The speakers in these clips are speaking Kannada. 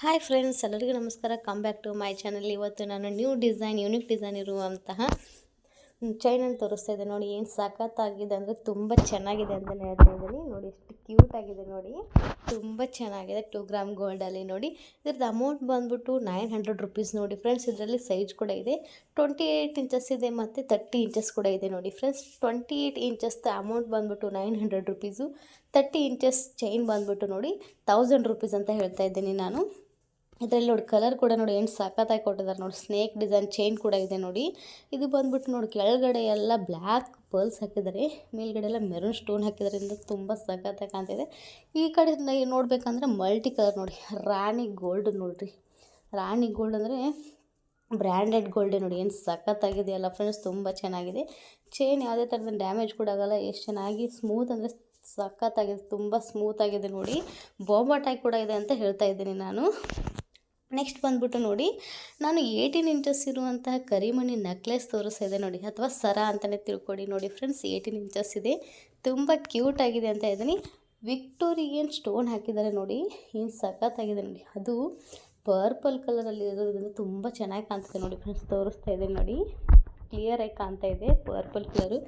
ಹಾಯ್ ಫ್ರೆಂಡ್ಸ್ ಎಲ್ಲರಿಗೂ ನಮಸ್ಕಾರ. Come back to my channel ಇವತ್ತು ನಾನು ನ್ಯೂ ಡಿಸೈನ್ ಯೂನಿಕ್ ಡಿಸೈನ್ ಇರುವಂತಹ ಚೈನನ್ನು ತೋರಿಸ್ತಾ ಇದ್ದೆ. ನೋಡಿ, ಏನು ಸಖತ್ತಾಗಿದೆ ಅಂದರೆ ತುಂಬ ಚೆನ್ನಾಗಿದೆ ಅಂತಲೇ ಹೇಳ್ತಾ ಇದ್ದೀನಿ. ನೋಡಿ, ಎಷ್ಟು ಕ್ಯೂಟ್ ಆಗಿದೆ ನೋಡಿ. ತುಂಬ ಚೆನ್ನಾಗಿದೆ. ಟೂ ಗ್ರಾಮ್ ಗೋಲ್ಡಲ್ಲಿ ನೋಡಿ. ಇದ್ರದ್ದು ಅಮೌಂಟ್ ಬಂದ್ಬಿಟ್ಟು ನೈನ್ ಹಂಡ್ರೆಡ್ ರುಪೀಸ್ ನೋಡಿ ಫ್ರೆಂಡ್ಸ್ ಇದರಲ್ಲಿ ಸೈಜ್ ಕೂಡ ಇದೆ. ಟ್ವೆಂಟಿ ಏಯ್ಟ್ ಇಂಚಸ್ ಇದೆ ಮತ್ತು ತರ್ಟಿ ಇಂಚಸ್ ಕೂಡ ಇದೆ ನೋಡಿ ಫ್ರೆಂಡ್ಸ್ ಟ್ವೆಂಟಿ ಏಯ್ಟ್ ಇಂಚಸ್ದು ಅಮೌಂಟ್ ಬಂದ್ಬಿಟ್ಟು nine hundred rupees thirty inches chain ಬಂದ್ಬಿಟ್ಟು ನೋಡಿ ತೌಸಂಡ್ ರುಪೀಸ್ ಅಂತ ಹೇಳ್ತಾ ಇದ್ದೀನಿ ನಾನು. ಇದರಲ್ಲಿ ನೋಡಿ ಕಲರ್ ಕೂಡ ನೋಡಿ ಏನು ಸಖತ್ತಾಗಿ ಕೊಟ್ಟಿದ್ದಾರೆ ನೋಡಿ. ಸ್ನೇಕ್ ಡಿಸೈನ್ ಚೈನ್ ಕೂಡ ಇದೆ ನೋಡಿ. ಇದು ಬಂದ್ಬಿಟ್ಟು ನೋಡಿ ಕೆಳಗಡೆ ಎಲ್ಲ ಬ್ಲ್ಯಾಕ್ ಪರ್ಲ್ಸ್ ಹಾಕಿದ್ದಾರೆ. ಮೇಲ್ಗಡೆ ಎಲ್ಲ ಮೆರೂನ್ ಸ್ಟೋನ್ ಹಾಕಿದ್ರಿಂದ ತುಂಬ ಸಖತ್ತಾಗಿ ಕಾಣ್ತಿದೆ. ಈ ಕಡೆ ನೋಡಬೇಕಂದ್ರೆ ಮಲ್ಟಿ ಕಲರ್ ನೋಡಿ. ರಾಣಿ ಗೋಲ್ಡ್ ನೋಡಿರಿ. ರಾಣಿ ಗೋಲ್ಡ್ ಅಂದರೆ ಬ್ರ್ಯಾಂಡೆಡ್ ಗೋಲ್ಡೆ ನೋಡಿ. ಏನು ಸಖತ್ತಾಗಿದೆಯಲ್ಲ ಫ್ರೆಂಡ್ಸ್ ತುಂಬ ಚೆನ್ನಾಗಿದೆ. ಚೈನ್ ಯಾವುದೇ ಥರದ ಡ್ಯಾಮೇಜ್ ಕೂಡ ಆಗಲ್ಲ. ಎಷ್ಟು ಚೆನ್ನಾಗಿ ಸ್ಮೂತ್ ಅಂದರೆ ಸಖತ್ತಾಗಿದೆ. ತುಂಬ ಸ್ಮೂತಾಗಿದೆ ನೋಡಿ. ಬಾಂಬಾಟಾಗಿ ಕೂಡ ಇದೆ ಅಂತ ಹೇಳ್ತಾ ಇದ್ದೀನಿ ನಾನು. ನೆಕ್ಸ್ಟ್ ಬಂದ್ಬಿಟ್ಟು ನೋಡಿ, ನಾನು ಏಯ್ಟೀನ್ ಇಂಚಸ್ ಇರುವಂತಹ ಕರಿಮಣಿ ನೆಕ್ಲೆಸ್ ತೋರಿಸ್ತಾ ಇದೆ ನೋಡಿ, ಅಥವಾ ಸರ ಅಂತಲೇ ತಿಳ್ಕೊಡಿ ನೋಡಿ ಫ್ರೆಂಡ್ಸ್ ಏಯ್ಟೀನ್ ಇಂಚಸ್ ಇದೆ. ತುಂಬ ಕ್ಯೂಟ್ ಆಗಿದೆ ಅಂತ ಇದ್ದೀನಿ. ವಿಕ್ಟೋರಿಯನ್ ಸ್ಟೋನ್ ಹಾಕಿದ್ದಾರೆ ನೋಡಿ, ಏನು ಸಖತ್ತಾಗಿದೆ ನೋಡಿ. ಅದು ಪರ್ಪಲ್ ಕಲರಲ್ಲಿ ಇರೋದ್ರಿಂದ ತುಂಬ ಚೆನ್ನಾಗಿ ಕಾಣ್ತಿದೆ ನೋಡಿ ಫ್ರೆಂಡ್ಸ್ ತೋರಿಸ್ತಾ ಇದೆ ನೋಡಿ. ಕ್ಲಿಯರಾಗಿ ಕಾಣ್ತಾ ಇದೆ ಪರ್ಪಲ್ ಕಲರು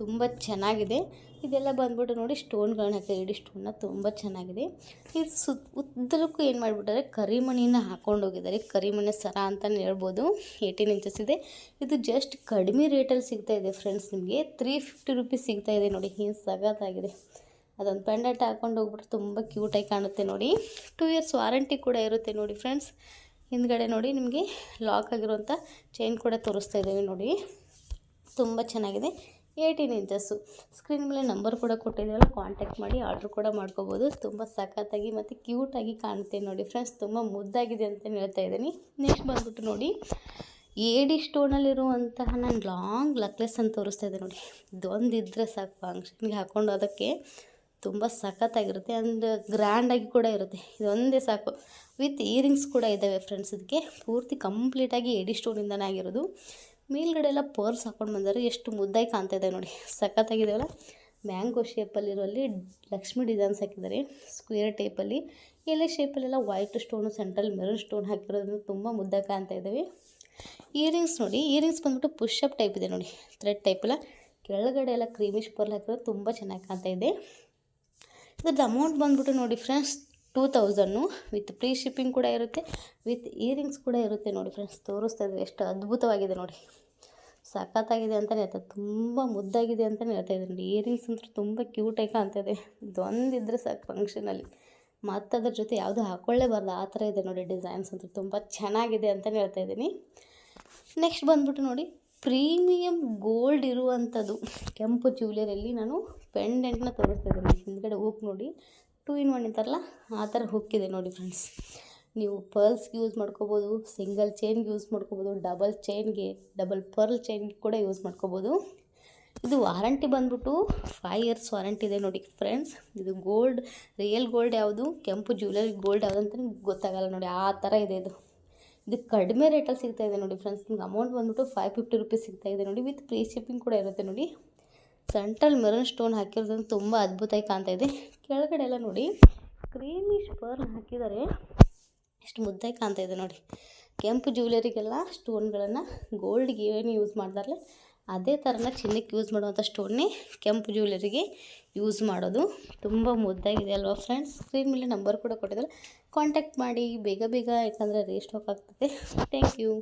ತುಂಬ ಚೆನ್ನಾಗಿದೆ. ಇದೆಲ್ಲ ಬಂದ್ಬಿಟ್ಟು ನೋಡಿ ಸ್ಟೋನ್ಗಳನ್ನ ಹಾಕಿದ್ದಾರೆ. ಇಡೀ ಸ್ಟೋನ್ನ ತುಂಬ ಚೆನ್ನಾಗಿದೆ. ಇದು ಸುತ್ತ ಉದ್ದಕ್ಕೂ ಏನು ಮಾಡಿಬಿಟ್ಟರೆ ಕರಿಮಣಿನ ಹಾಕೊಂಡು ಹೋಗಿದ್ದಾರೆ. ಕರಿಮಣಿ ಸರ ಅಂತಲೇ ಹೇಳ್ಬೋದು. ಏಯ್ಟೀನ್ ಇಂಚಸ್ ಇದೆ. ಇದು ಜಸ್ಟ್ ಕಡಿಮೆ ರೇಟಲ್ಲಿ ಸಿಗ್ತಾ ಇದೆ ಫ್ರೆಂಡ್ಸ್ ನಿಮಗೆ. ತ್ರೀ ಫಿಫ್ಟಿ ರುಪೀಸ್ ಸಿಗ್ತಾ ಇದೆ ನೋಡಿ. ಏನು ಸಗತ್ತಾಗಿದೆ. ಅದೊಂದು ಪೆಂಡೆಂಟ್ ಹಾಕೊಂಡು ಹೋಗ್ಬಿಟ್ಟು ತುಂಬ ಕ್ಯೂಟಾಗಿ ಕಾಣುತ್ತೆ ನೋಡಿ. ಟೂ ಇಯರ್ಸ್ ವಾರಂಟಿ ಕೂಡ ಇರುತ್ತೆ ನೋಡಿ ಫ್ರೆಂಡ್ಸ್ ಹಿಂದ್ಗಡೆ ನೋಡಿ ನಿಮಗೆ ಲಾಕ್ ಆಗಿರುವಂಥ ಚೈನ್ ಕೂಡ ತೋರಿಸ್ತಾ ಇದ್ದೀವಿ ನೋಡಿ. ತುಂಬ ಚೆನ್ನಾಗಿದೆ. Eighteen inches. ಸ್ಕ್ರೀನ್ ಮೇಲೆ ನಂಬರ್ ಕೂಡ ಕೊಟ್ಟಿದ್ದೀವಲ್ಲ ಕಾಂಟ್ಯಾಕ್ಟ್ ಮಾಡಿ ಆರ್ಡ್ರ್ ಕೂಡ ಮಾಡ್ಕೋಬೋದು. ತುಂಬ ಸಖತ್ತಾಗಿ ಮತ್ತು ಕ್ಯೂಟಾಗಿ ಕಾಣುತ್ತೆ ನೋಡಿ ಫ್ರೆಂಡ್ಸ್ ತುಂಬ ಮುದ್ದಾಗಿದೆ ಅಂತ ಹೇಳ್ತಾ ಇದ್ದೀನಿ. ನೆಕ್ಸ್ಟ್ ಬಂದ್ಬಿಟ್ಟು ನೋಡಿ ಏಡಿ ಸ್ಟೋನಲ್ಲಿರುವಂತಹ ನಾನು ಲಾಂಗ್ ಲಕ್ಲೆಸ್ ಅಂತ ತೋರಿಸ್ತಾ ಇದ್ದೆ ನೋಡಿ. ಇದೊಂದು ಇದ್ದರೆ ಸಾಕು ಫಂಕ್ಷನ್ಗೆ ಹಾಕ್ಕೊಂಡು ಅದಕ್ಕೆ ತುಂಬ ಸಖತ್ತಾಗಿರುತ್ತೆ ಆ್ಯಂಡ್ ಗ್ರ್ಯಾಂಡಾಗಿ ಕೂಡ ಇರುತ್ತೆ. ಇದೊಂದೇ ಸಾಕು. ವಿತ್ ಇಯರಿಂಗ್ಸ್ ಕೂಡ ಇದ್ದಾವೆ ಫ್ರೆಂಡ್ಸ್ ಇದಕ್ಕೆ ಪೂರ್ತಿ ಕಂಪ್ಲೀಟಾಗಿ ಎಡಿ ಸ್ಟೋನಿಂದನೇ ಆಗಿರೋದು. ಮೇಲ್ಗಡೆ ಎಲ್ಲ ಪರ್ಸ್ ಹಾಕೊಂಡು ಬಂದರೆ. ಎಷ್ಟು ಮುದ್ದಾಗಿ ಕಾಣ್ತಾ ಇದೆ ನೋಡಿ. ಸಖತ್ತಾಗಿದೆಯಲ್ಲ. ಮ್ಯಾಂಗೋ ಶೇಪಲ್ಲಿರೋಲ್ಲಿ ಲಕ್ಷ್ಮಿ ಡಿಸೈನ್ಸ್ ಹಾಕಿದ್ದಾರೆ. ಸ್ಕ್ವೇರ್ ಟೈಪಲ್ಲಿ ಎಲೆ ಶೇಪಲ್ಲೆಲ್ಲ white stone central maroon stone ಹಾಕಿರೋದ್ರಿಂದ ತುಂಬ ಮುದ್ದಾಗಿ ಕಾಣ್ತಾ ಇದ್ದಾವೆ ಇಯರಿಂಗ್ಸ್ ನೋಡಿ. ಇಯರಿಂಗ್ಸ್ ಬಂದ್ಬಿಟ್ಟು ಪುಷಪ್ ಟೈಪ್ ಇದೆ ನೋಡಿ. ಥ್ರೆಡ್ ಟೈಪೆಲ್ಲ ಕೆಳಗಡೆ ಎಲ್ಲ ಕ್ರೀಮಿಶ್ ಪರ್ಲ್ ಹಾಕಿರೋದು ತುಂಬ ಚೆನ್ನಾಗಿ ಕಾಣ್ತಾ ಇದೆ. ಇದ್ರದ್ದು ಅಮೌಂಟ್ ಬಂದ್ಬಿಟ್ಟು ನೋಡಿ friends two thousand with free shipping ಕೂಡ ಇರುತ್ತೆ, ವಿತ್ ಇಯರಿಂಗ್ಸ್ ಕೂಡ ಇರುತ್ತೆ ನೋಡಿ ಫ್ರೆಂಡ್ಸ್, ತೋರಿಸ್ತಾ ಇದ್ದೀವಿ ಎಷ್ಟು ಅದ್ಭುತವಾಗಿದೆ ನೋಡಿ. ಸಖತ್ತಾಗಿದೆ ಅಂತಲೇ ಹೇಳ್ತಾರೆ ತುಂಬ ಮುದ್ದಾಗಿದೆ ಅಂತಲೇ ಹೇಳ್ತಾ ಇದ್ದೀನಿ ನೋಡಿ. ಇಯರಿಂಗ್ಸ್ ಅಂತೂ ತುಂಬ ಕ್ಯೂಟಾಗಿ ಕಾಣ್ತಾ ಇದೆ. ಇದೊಂದಿದ್ರೆ ಸಾಕು ಫಂಕ್ಷನಲ್ಲಿ ಮತ್ತು ಅದ್ರ ಜೊತೆ ಯಾವುದು ಹಾಕ್ಕೊಳ್ಳೇಬಾರ್ದು ಆ ಥರ ಇದೆ ನೋಡಿ ಡಿಸೈನ್ಸ್ ಅಂತೂ ತುಂಬ ಚೆನ್ನಾಗಿದೆ ಅಂತಲೇ ಹೇಳ್ತಾ ಇದ್ದೀನಿ. ನೆಕ್ಸ್ಟ್ ಬಂದ್ಬಿಟ್ಟು ನೋಡಿ, ಪ್ರೀಮಿಯಂ ಗೋಲ್ಡ್ ಇರುವಂಥದ್ದು ಕೆಂಪು ಜ್ಯುವೆಲರಿಯಲ್ಲಿ ನಾನು ಪೆಂಡೆಂಟ್ನ ತೋರಿಸ್ತಾ ಇದ್ದೀನಿ. ಹಿಂದ್ಗಡೆ ಹೋಗಿ ನೋಡಿ ಟೂ ಇನ್ ಒನ್ ಇರ್ತಾರಲ್ಲ ಆ ಥರ ಹುಕ್ಕಿದೆ ನೋಡಿ ಫ್ರೆಂಡ್ಸ್ ನೀವು ಪರ್ಲ್ಸ್ಗೆ ಯೂಸ್ ಮಾಡ್ಕೋಬೋದು ಸಿಂಗಲ್ ಚೈನ್ಗೆ ಯೂಸ್ ಮಾಡ್ಕೋಬೋದು ಡಬಲ್ ಚೈನ್ಗೆ ಡಬಲ್ ಪರ್ಲ್ ಚೈನ್ಗೆ ಕೂಡ ಯೂಸ್ ಮಾಡ್ಕೋಬೋದು. ಇದು ವಾರಂಟಿ ಬಂದ್ಬಿಟ್ಟು ಫೈವ್ ಇಯರ್ಸ್ ವಾರಂಟಿ ಇದೆ ನೋಡಿ ಫ್ರೆಂಡ್ಸ್ ಇದು ಗೋಲ್ಡ್ ರಿಯಲ್ ಗೋಲ್ಡ್ ಯಾವುದು, ಕೆಂಪು ಜ್ಯುವೆಲರಿ ಗೋಲ್ಡ್ ಯಾವುದು ಅಂತ ಗೊತ್ತಾಗಲ್ಲ ನೋಡಿ, ಆ ಥರ ಇದೆ ಇದು. ಇದು ಕಡಿಮೆ ರೇಟಲ್ಲಿ ಸಿಗ್ತಾ ಇದೆ ನೋಡಿ ಫ್ರೆಂಡ್ಸ್ ನಿಮ್ಗೆ ಅಮೌಂಟ್ ಬಂದ್ಬಿಟ್ಟು ಫೈವ್ ಫಿಫ್ಟಿ ರುಪೀಸ್ ಸಿಗ್ತಾ ಇದೆ ನೋಡಿ ವಿತ್ ಪ್ರೀ ಶಿಪ್ಪಿಂಗ್ ಕೂಡ ಇರುತ್ತೆ ನೋಡಿ. ಸೆಂಟ್ರಲ್ ಮೆರೂನ್ ಸ್ಟೋನ್ ಹಾಕಿರೋದ್ರಿಂದ ತುಂಬ ಅದ್ಭುತವಾಗಿ ಕಾಣ್ತಾ ಇದೆ. ಕೆಳಗಡೆ ಎಲ್ಲ ನೋಡಿ, ಕ್ರೀಮಿಶ್ ಪರ್ಲ್ ಹಾಕಿದ್ದಾರೆ. ಎಷ್ಟು ಮುದ್ದಾಗಿ ಕಾಣ್ತಾ ಇದೆ ನೋಡಿ. ಕೆಂಪು ಜ್ಯುವೆಲರಿಗೆಲ್ಲ ಸ್ಟೋನ್ಗಳನ್ನು ಗೋಲ್ಡ್ಗೆ ಏನು ಯೂಸ್ ಮಾಡ್ತಾರಲ್ಲ ಅದೇ ಥರನ ಚಿನ್ನಕ್ಕೆ ಯೂಸ್ ಮಾಡುವಂಥ ಸ್ಟೋನ್ನೇ ಕೆಂಪು ಜ್ಯುವೆಲರಿಗೆ ಯೂಸ್ ಮಾಡೋದು ತುಂಬ ಮುದ್ದಾಗಿದೆ ಅಲ್ವಾ ಫ್ರೆಂಡ್ಸ್ ಸ್ಕ್ರೀನ್ ಮೇಲೆ ನಂಬರ್ ಕೂಡ ಕೊಟ್ಟಿದ್ದಾರೆ. ಕಾಂಟ್ಯಾಕ್ಟ್ ಮಾಡಿ, ಬೇಗ ಬೇಗ ಯಾಕಂದರೆ ರೇಸ್ಟ್ ಸ್ಟಾಕ್ ಆಗ್ತದೆ. Thank you